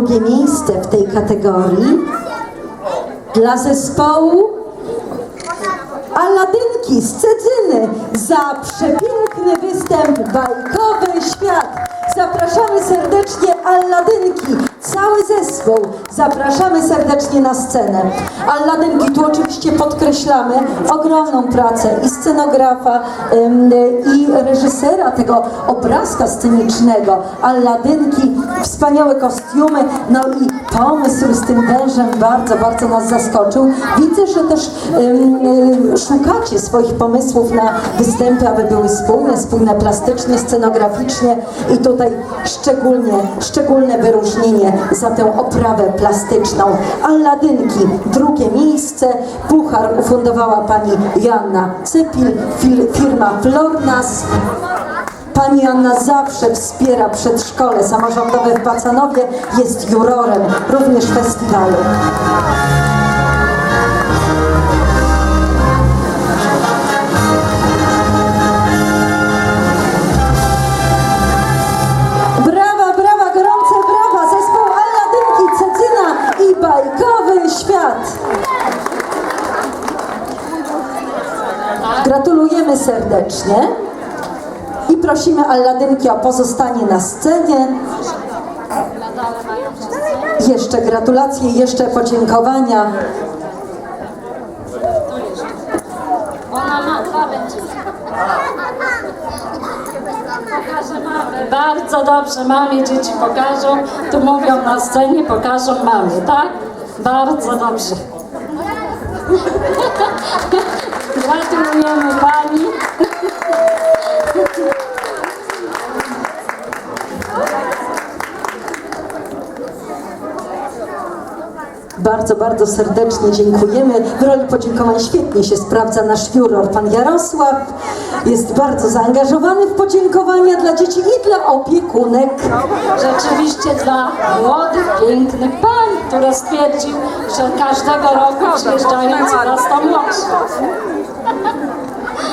Drugie miejsce w tej kategorii dla zespołu Aladynki z Cedzyny za przepiękny występ Bajkowy Świat. Zapraszamy serdecznie Alladynki, cały zespół. Zapraszamy serdecznie na scenę. Alladynki, tu oczywiście podkreślamy ogromną pracę i scenografa, i reżysera tego obrazka scenicznego. Alladynki, wspaniałe kostiumy, no i pomysł z tym wężem bardzo, bardzo nas zaskoczył. Widzę, że też szukacie swoich pomysłów na występy, aby były spójne, spójne plastycznie, scenograficznie i tutaj szczególnie, szczególne wyróżnienie za tę oprawę plastyczną. Alladynki, drugie miejsce, puchar ufundowała pani Joanna Cypil, fil- firma Flornas. Pani Anna zawsze wspiera przedszkole samorządowe w Bacanowie, jest jurorem również festiwalu. Gratulujemy serdecznie i prosimy Alladynki o pozostanie na scenie. Jeszcze gratulacje, jeszcze podziękowania. Pokażę. Bardzo dobrze, mamie dzieci pokażą. Tu mówią na scenie, pokażą mamie, tak? Bardzo dobrze. Gratulujemy pani. Bardzo, bardzo serdecznie dziękujemy. W roli podziękowań świetnie się sprawdza nasz juror, pan Jarosław. Jest bardzo zaangażowany w podziękowania dla dzieci i dla opiekunek. Rzeczywiście dla młodych, pięknych pań, które stwierdził, że każdego roku przyjeżdżając nas to młodsze.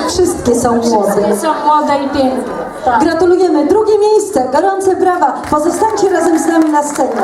Wszystkie są młode. Wszystkie są młode i piękne. Tak. Gratulujemy. Drugie miejsce, gorące brawa. Pozostańcie razem z nami na scenie.